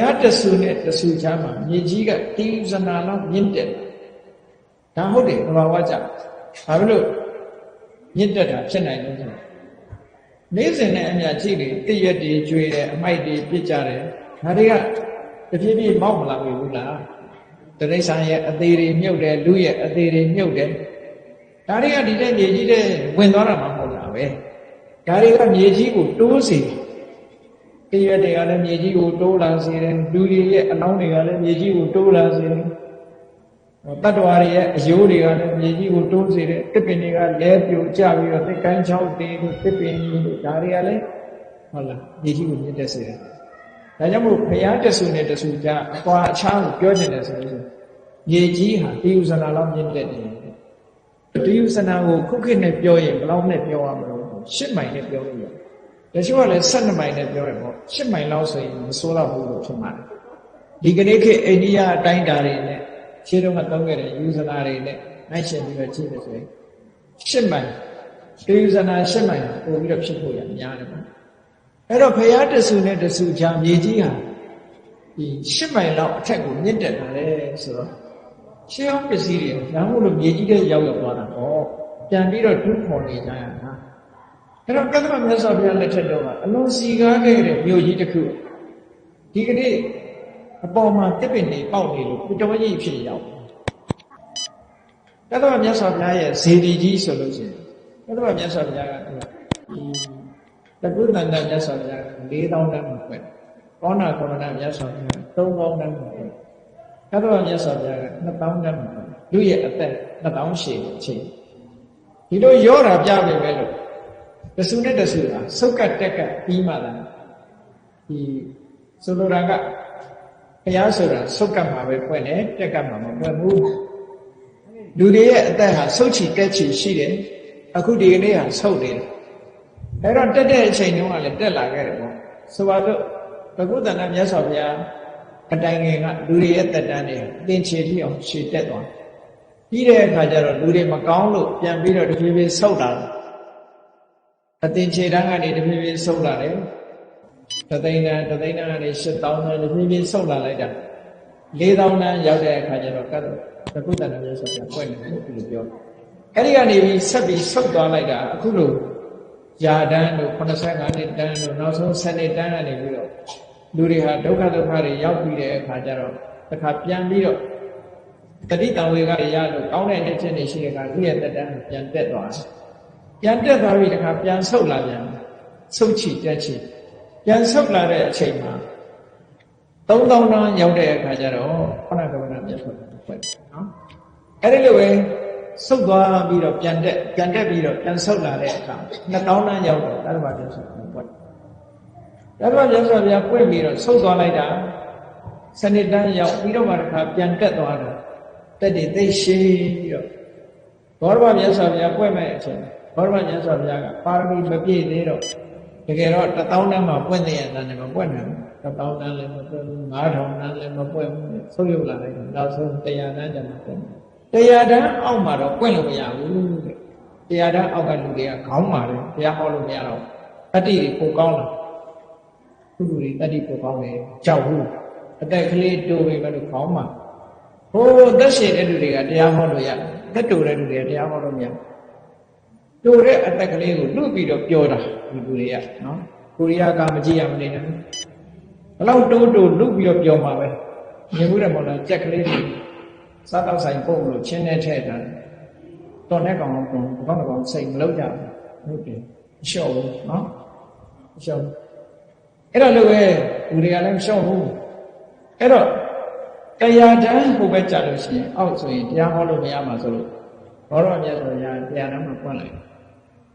ရားတဆူနဲ့တဆူချမ်းမှာမြေကြီးကတိဇနာလောက်မြင့်တက်ဒါဟုတ်တယ်သဘာဝကြဘာဖြစ်လို့မြင့်တက်တာဖြစ်နိုင်လို့ဆိုတော့နေ့စဉ်နဲ့အမြတ်ကြီးတွေတည့်ရက်တွေကျွေးတယ်အမိုက်တွေပြစ်ကြတယ်ဒါတွေကတဖြည်းဖြည်းမောက်မလာဘူးလားတရိษံရဲ့အသေးတွေမြုပ်တယ်လူရဲ့အသေးတွေမြုပ်တယ်ဒါတွေကဒီတဲ့မြေကြီးတဲ့ဝင်သွားတာမှမဟုတ်လားပဲဒါတွေကမြေကြီးကိုတိုးစေတ ည့်ရက်တွေကလည်းမြေကြီးကိုတိုးလာစေတယ်လူတွေရဲ့အလောင်းတွေကလည်းမြေကြီးကိုတိုးလာစေတယ်တတ္တဝါတွေရဲ့အယိုးတွေကလည်းမြေကြီးကိုတိုးစေတယ်တစ်ပင်တွေကလဲပြိုကျပြီးတော့တစ်ကိုင်းချောင်းတင်တို့တစ်ပင်တို့ဒါတွေကလည်းဟုတ်လားမြေကြီးကိုမြင့်တက်စေတယ်ဒါကြောင့်မို့ဘုရားတဆူနဲ့တဆူကြအကွာအချားကိုပြောနေတယ်ဆိုလို့မြေကြီးဟာတိယုဇနာလောက်မြင့်တက်တယ်တိယုဇနာကိုခုခေတ်နဲ့ပြောရင်ဘယ်လောက်နဲ့ပြောရမလို့ရှစ်မိုင်နဲ့ပြောလို့ရတယ် တချို့ကလည်း12မိုင်နဲ့ပြောတယ်ပေါ့10မိုင်လောက်ဆိုရင်မစိုးတော့ဘူးလို့ထင်ပါတယ်ဒီကနေ့ခေတ်အိန္ဒိယအတိုင်းတာတွေနဲ့ရှင်းတော့ကသုံးခဲ့တဲ့ယူဇနာတွေနဲ့နိုင်ရှင်ပြီးတော့ကြည့်လို့ဆိုရင်10မိုင်ဒီယူဇနာ10မိုင်ပို့ပြီးတော့ဖြစ်ဖို့ရများတယ်ပေါ့အဲ့တော့ဖရာတဆူနဲ့တဆူချာမြေကြီးဟာဒီ10မိုင်လောက်အထက်ကိုမြင့်တက်လာတယ်ဆိုတော့ရှင်းအောင်ပစ္စည်းတွေရမ်းလို့မြေကြီးတဲ့ရောက်ရောက်သွားတာပေါ့ပြန်ပြီးတော့ဒုခေါ်နေကြရတာ အဲ့တော့ကသမမြတ်စွာဘုရားလက်ထက်တော့ကအလွန်စီကားခဲ့တဲ့မြို့ကြီးတစ်ခုဒီကနေ့အပေါ်မှာတစ်ပင်တွေပေါက်နေလို့ပြတော်ကြီးဖြစ်ရောက်ကသမမြတ်စွာဘုရားရဲ့ဇေဒီကြီးဆိုလို့ရှိရင်ကသမမြတ်စွာဘုရားကဒီတကုသန္တမြတ်စွာဘုရား4000တန်းမှာဖွင့်ကောဏကောဏမြတ်စွာဘုရား3000တန်းမှာဖွင့်ကသမမြတ်စွာဘုရားက2000တန်းမှာဖွင့်လူရဲ့အသက်2000ရှည်အချိန်ဒီလိုရောတာပြပြီပဲလို့ တဆူနဲ့တဆူဟာစုတ်ကတ်တက်ကတ်ပြီးမှသာဒီဆိုလိုတာကဘုရားဆိုတာစုတ်ကတ်မှာပဲဖွင့်တယ်တက်ကတ်မှာမဖွင့်ဘူးလူတွေရဲ့အသက်ဟာဆုတ်ချီတက်ချီရှိတယ်အခုဒီကနေ့ဟာဆုတ်နေတယ်အဲ့တော့တက်တဲ့အချိန်တုန်းကလည်းတက်လာခဲ့တယ်ပေါ့ဆိုပါတော့ဘဂုတန္တမြတ်စွာဘုရားအတိုင်ငယ်ကလူတွေရဲ့တက်တန်းတွေသင်ချေတိအောင်ရှည်တက်သွားပြီးတဲ့အခါကျတော့လူတွေမကောင်းလို့ပြန်ပြီးတော့တဖြည်းဖြည်းဆုတ်လာတယ် အသင်ခြေတန်းကနေတဖြည်းဖြည်းဆုတ်လာတယ်တသိန်းတန်းတသိန်းတန်းကနေ8000တန်းတဖြည်းဖြည်းဆုတ်လာလိုက်တာ4000တန်းရောက်တဲ့အခါကျတော့ကတ်သကုတ္တနာမျိုးဆိုပြန်ပွင့်တယ်လို့ဒီလိုပြောအဲ့ဒီကနေပြီးဆက်ပြီးဆုတ်သွားလိုက်တာအခုလိုယာတန်းတို့85နှစ်တန်းတို့နောက်ဆုံး7နှစ်တန်းကနေပြီးတော့လူတွေဟာဒုက္ခဒုက္ခတွေရောက်ပြီးတဲ့အခါကျတော့တစ်ခါပြန်ပြီးတော့တတိတံဝေကရလို့ကောင်းတဲ့တစ်ချက်နေရှိတဲ့အခါသူ့ရဲ့တက်တန်းပြန်တက်သွားတယ် ပြန်တက်သွားပြီတခါပြန်ဆုတ်လာပြန်ဆုတ်ချီတက်ချီပြန်ဆုတ်လာတဲ့အချိန်မှာ3000တန်းရောက်တဲ့အခါကျတော့ခဏကမ္ဘာမြတ်ထွက်တယ်ဖွင့်နော်အဲ့ဒီလိုပဲဆုတ်သွားပြီးတော့ပြန်တက်ပြန်တက်ပြီးတော့ပြန်ဆုတ်လာတဲ့အခါ2000တန်းရောက်တော့တရမပြတ်ဆိုဖွင့်တရမပြတ်ဆိုပြပွင့်ပြီးတော့ဆုတ်သွားလိုက်တာစနစ်တန်းရောက်ပြီးတော့မှတစ်ခါပြန်တက်သွားတယ်တက်တည်သိရှိပြီးတော့ဘောရမမြတ်စွာဘုရားပွင့်မဲ့အချိန် ဘောရမမြတ်စွာဘုရားကပါရမီမပြည့်သေးတော့တကယ်တော့1000တန်းမှာပွင့်တဲ့ရတဲ့နဲ့မပွင့်နိုင်ဘူး1000တန်းလည်းမပွင့်ဘူး9000တန်းလည်းမပွင့်ဘူးဆုံးယုတ်လာလိုက်တော့နောက်ဆုံး100တန်းကျမှပွင့်တယ်100တန်းအောက်မှာတော့ပွင့်လို့မရဘူးတဲ့100တန်းအောက်ကလူတွေကခေါင်းပါတယ်ဘုရားဟောလို့မရတော့တတိတွေပိုကောင်းလာသူလူတွေတတိပိုကောင်းတယ်ကြောက်ဘူးအသက်ကလေးတိုးပြီမလို့ခေါင်းမှာဟိုသက်ရှင်တဲ့လူတွေကတရားဟောလို့ရတယ်သက်တူတဲ့လူတွေကတရားဟောလို့မရ တူတဲ့အသက်ကလေးကိုလွတ်ပြီးတော့ပြောတာဒီလူတွေကနော်ကိုရီးယားကမကြည့်ရမနေနဲ့ဘလောက်တိုးတိုးလွတ်ပြီးတော့ပြောမှာပဲမြင်ဘူးတယ်မဟုတ်လားကြက်ကလေးတွေစားတော့ဆိုင်ပုံလို့ချင်းနဲ့ထဲ့တာတော်တဲ့ကောင်ကောင်ကောင်ကောင်စိတ်မလုံးကြဘူးဟုတ်တယ်အလျှော့ဘူးနော်အလျှော့အဲ့တော့လည်းပဲလူတွေကလည်းမလျှော့ဘူးအဲ့တော့တရားတန်းဟိုဘက်ကြလို့ရှိရင်အောက်ဆိုရင်တရားဟောလို့မရမှာဆိုလို့ဘောရမြတ်စွာဘုရားတရားတန်းမှာပွင့်လိုက်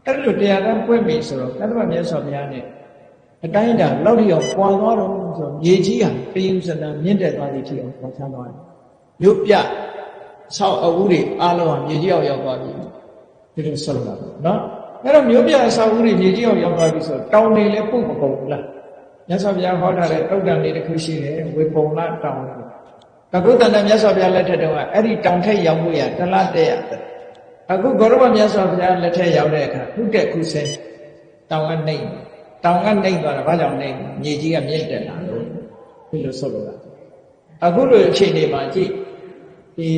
အဲ့လိုတရားတန်းပွင့်ပြီဆိုတော့ကတ္တဗမြတ်စွာဘုရားနဲ့အတိုင်းတာလောက်တိအောင်ပွာသွားတော့ဆိုရေကြီးဟာတယုစနမြင့်တက်သွားပြီထီအောင်ပေါ်ချမ်းသွားတယ်မြို့ပြဆောက်အဦးတွေအားလုံးဟာမြေကြီးအောင်ရောက်သွားပြီဒီလိုဆက်လာတော့နော်အဲ့တော့မြို့ပြဆောက်အဦးတွေမြေကြီးအောင်ရောက်သွားပြီဆိုတောင်တွေလည်းပုတ်မကုန်ဘူးလားမြတ်စွာဘုရားဟောထားတဲ့တုတ်တန်လေးတစ်ခုရှိတယ်ဝေပုံလတောင်ကကုသန္တမြတ်စွာဘုရားလက်ထက်တုန်းကအဲ့ဒီတောင်ထက်ရောက်ဖို့ရတလားတဲ့ရတယ် အခုဂေါရမမြတ်စွာဘုရားလက်ထက်ရောက်တဲ့အခါခုတက်ခုဆဲတောင်ကနှိမ့်တောင်ကနှိမ့်သွားတာဘာကြောင့်နှိမ့်မြေကြီးကမြင့်တက်လာလို့ဒီလိုဆုတ်လို့တာအခုလိုအခြေအနေမှာကြည့်ဒီ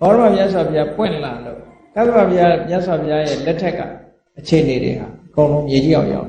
ဘောရမမြတ်စွာဘုရားပွင့်လာလို့ကသဗ္ဗဗျာမြတ်စွာဘုရားရဲ့လက်ထက်ကအခြေအနေတွေဟာအကုန်လုံးမြေကြီးအောင်ရောက်